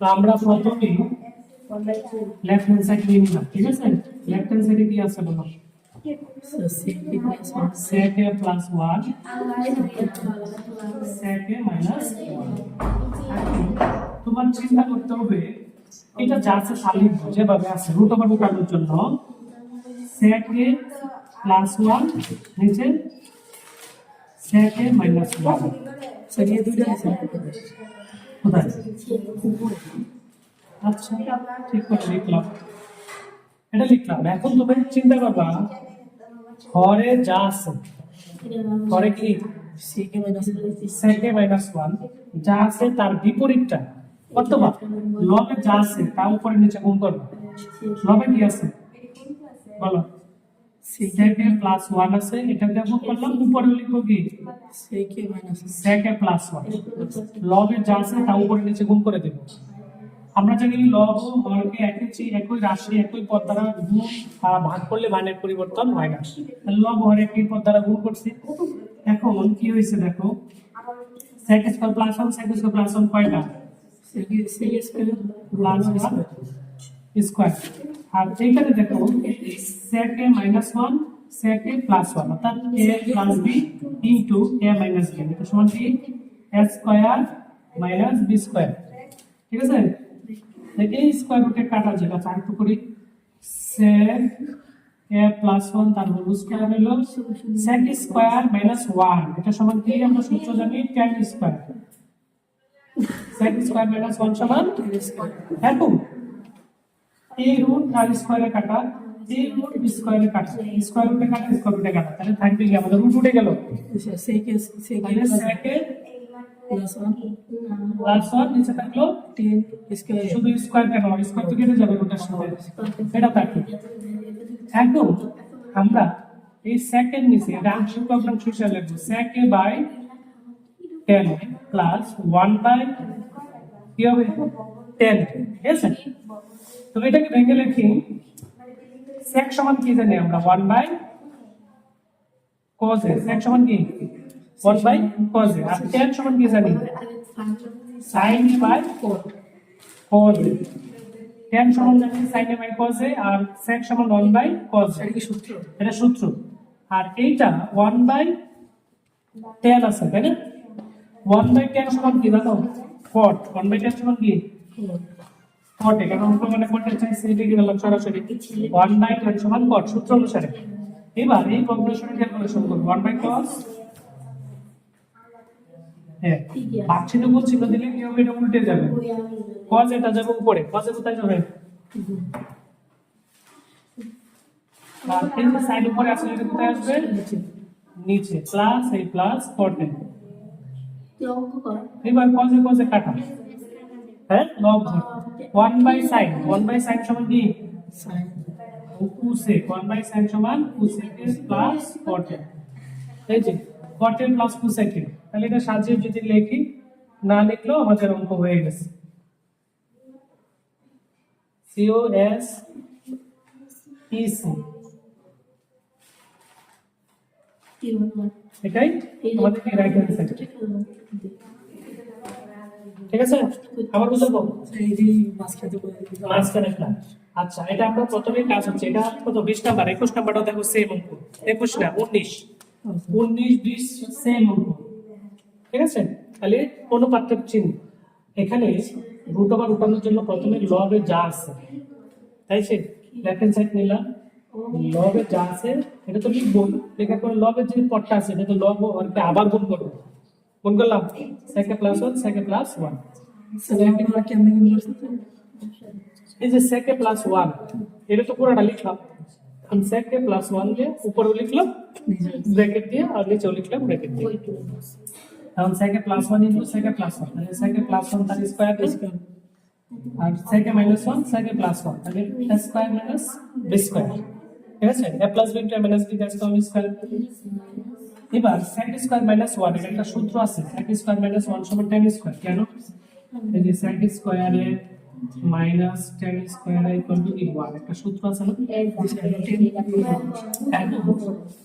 আমরা প্রথমে left hand side নিয়ে নিলাম ঠিক আছে? লেফট হ্যান্ড সাইডে কি আছে বলো? sec a plus ওয়ান তোমার চিন্তা করতে হবে, এটা যা আছে যেভাবে আছে রুট ওভার উঠানোর জন্য sec a প্লাস ওয়ান নিচে আচ্ছা ঠিক করে লিখলাম। এটা লিখলাম। এখন তুমি চিন্তা করবা, ঘরে যা আছে, ঘরে কি? sec মাইনাস ওয়ান যা আছে তার বিপরীতটা অথবা লবে যা আছে তার উপরে নিচে গুণ করবে। লবে কি আছে? বলো। Sec sec প্লাস ওয়ান আছে এটা দিয়ে করলাম উপরে লিখব কি? Sec a minus sec a plus one লবে যা আছে তা উপরে নিচে গুণ করে দেব। আমরা জানি লব ও হরকে একই চেয়ে একই রাশি একই পদ দ্বারা গুণ ভাগ করলে মানের পরিবর্তন হয় না। লব হর একই পদ দ্বারা গুণ করছি। এখন কি হয়েছে দেখো? Sec square plus one sec square plus one কয়টা? Sec প্লাস স্কয়ার আর এইখানে দেখো sec a minus one sec a plus one অর্থাৎ a plus b into a minus b এটা সমান কি a square minus b square ঠিক আছে? এই স্কয়ার রুটে কাটা যেটা চার টু করি। Sec a প্লাস ওয়ান তার হোল স্কয়ার হলো sec স্কয়ার মাইনাস ওয়ান এটা সমান কি আমরা সূত্র জানি? Tan square sec square minus one সমান এখন এই রুট আর স্কয়ারে কাটা। রুট স্কয়ারে কাটা স্কয়ার রুটে কাটা স্কয়ার রুটে কাটা তাহলে থাকবে কি আমাদের রুট উঠে গেল? sec এর plus one প্লাস ওয়ান নিচে থাকল শুধু স্কয়ার কেন? স্কয়ার তো কেটে যাবে রুটের সাথে এটা থাকবে এখন আমরা এই সেকেন্ড নিচে এটা আংশিক ভগ্নাংশ হিসেবে লিখব sec a by tan plus one by কি হবে? টেন ঠিক আছে? তো এটাকে ভেঙে লিখি sec সমান কি জানি আমরা? One by cos a. সমান কি? One by cos a. আর টেন সমান কি জানি? Sine by cos a. tan সমান জানি sin বাই cos a আর sec সমান ওয়ান বাই cos a. এটা সূত্র? এটা সূত্র। আর এইটা ওয়ান বাই টেন আছে তাই না? ওয়ান বাই টেন সমান কি জানো? 4 1 বাই tan সমান কি? কোটে কারণ অনুক্রমণে কোটে চাইছে এটাকে গেলাম সরাসরি? ওয়ান বাই টেন সমান কট সূত্র অনুসারে। এবার এই কম্পিটিশনে ক্যালকুলেশন করব। ওয়ান বাই কস হ্যাঁ। বাক্সিটুকু চিহ্ন দিলে কি হবে? এটা উল্টে যাবে। কজ এটা যাবে উপরে। কজে কোথায় যাবে? আর সাইড উপরে আসলে এটা কোথায় আসবে? নিচে। নিচে প্লাস এই প্লাস কট এবার কজে কজে কাটা। হ্যাঁ? লব one by sine. One by sine সমান কি? sin cosec. One by sine সমান কুসেক প্লাস ফোরটিন এই যে ফোরটিন প্লাস কুসেক তাহলে এটা সাজিয়ে যদি লিখি না লিখলেও আমাদের অঙ্ক হয়ে গেছে। সিও এস ইসি এটাই? আমাদের রাইট হ্যান্ড সাইড ঠিক আছে? আবার এই যে মাঝখানে একটা আচ্ছা এটা আমরা প্রথমে কাজ হচ্ছে এটা কত? বিশ নাম্বার একুশ নাম্বারটা দেখো সেম অঙ্ক। একুশ না উনিশ। উনিশ বিশ সেম অঙ্ক। ঠিক আছে? তাহলে অনুপাতের চিহ্ন। এখানে রুট ওভার উঠানোর জন্য প্রথমে লবে যা আছে তাই সে? লেফট হ্যান্ড সাইড নিলাম। লবে যা আছে এটা তো লিখব। লেখার পরে লবের যে পটটা আছে এটা তো লব আবার গুণ করব। গুণ করলাম? Sec a plus one sec a plus one এই যে সেকে প্লাস ওয়ান এটা তো পুরোটা লিখলাম। আমি সেকে প্লাস ওয়ান দিয়ে উপরেও লিখলাম ব্র্যাকেট দিয়ে আর নিচেও লিখলাম ব্র্যাকেট দিয়ে। এখন sec a plus one into sec a plus one তাহলে সেকে প্লাস ওয়ান তার square square R sec a minus one sec a plus one তাহলে স্কোয়ার মাইনাস বি স্কোয়ার ঠিক আছে? A plus B into A minus B that's come square এবার sec square minus one এটা একটা সূত্র আছে sec square minus one সমান tan square কেন? এই যে সেক স্কোয়ারে minus tan square equal to one একটা সূত্র আছে না?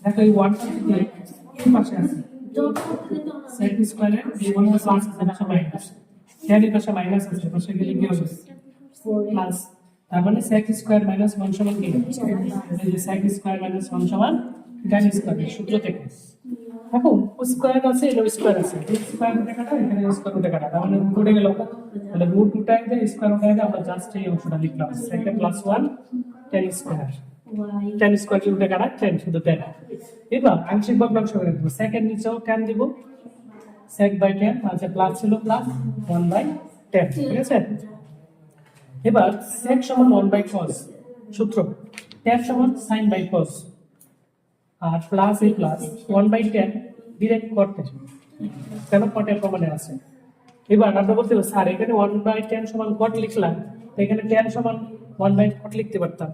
দেখো এই ওয়ানটা এই পাশে আছে সেক স্কোয়ারে এই ওয়ানটা প্লাস আছে না মাইনাস tan এর পাশে মাইনাস আছে পাশে গেলে কি হবে? প্লাস তার মানে sec স্কয়ার মাইনাস 1 সমান কি? এই যে sec স্কয়ার মাইনাস 1 সমান tan স্কয়ার সূত্র থেকে। এখন স্কয়ার আছে এটা স্কয়ার আছে। স্কয়ার কাটা, এখানে স্কয়ার কাটা। তার মানে উঠে গেল। তাহলে রুট উঠে গেলে স্কয়ার উঠে গেলে আমরা জাস্ট এই অংশটা লিখলাম। sec প্লাস 1 tan স্কয়ার tan স্কয়ার উঠে কাটা, tan শুধু tan এবার আংশিক ভগ্নাংশ করে দেবো সেকেন্ড নিচেও tan দিব। sec বাই 10 আচ্ছা প্লাস ছিল প্লাস 1 বাই 10 ঠিক আছে? এবার sec সমান 1 বাই cos সূত্র। tan সমান sin বাই cos আর প্লাস এই plus one by tan direct করতে কেন? কটের প্রমাণে আছে। এবার আমরা পারি, স্যার, এখানে ওয়ান বাই টেন সমান কট লিখলাম এখানে টেন সমান ওয়ান বাই কট লিখতে পারতাম।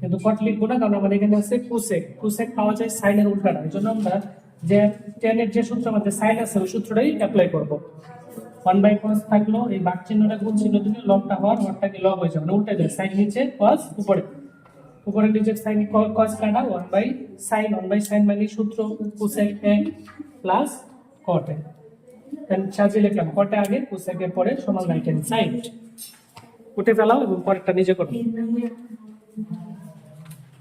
কিন্তু কট লিখব না, কারণ আমাদের এখানে আছে কুসেক কুসেক পাওয়া যায় সাইনের উল্টাটা। এই জন্য আমরা যে এর যে সূত্র আমাদের সাইন আছে, ওই সূত্রটাই অ্যাপ্লাই করব। 1 বাই cos থাকল, এই বাক চিহ্নটা গুণ চিহ্ন দিলে লবটা হওয়ার হরটা কি লব হয়ে যাবে। মানে উল্টে যায়, সাইন নিচে, cos উপরে। উপরে নিচের সাইন cos কাটা 1 বাই সাইন 1 বাই সাইন মানে সূত্র, cosec a plus cot a দেন সাজিয়ে লিখলাম, cot a আগে, cosec এর পরে সমান রাইট হ্যান্ড সাইড উঠে ফেলাও এবং পরেরটা নিজে করো।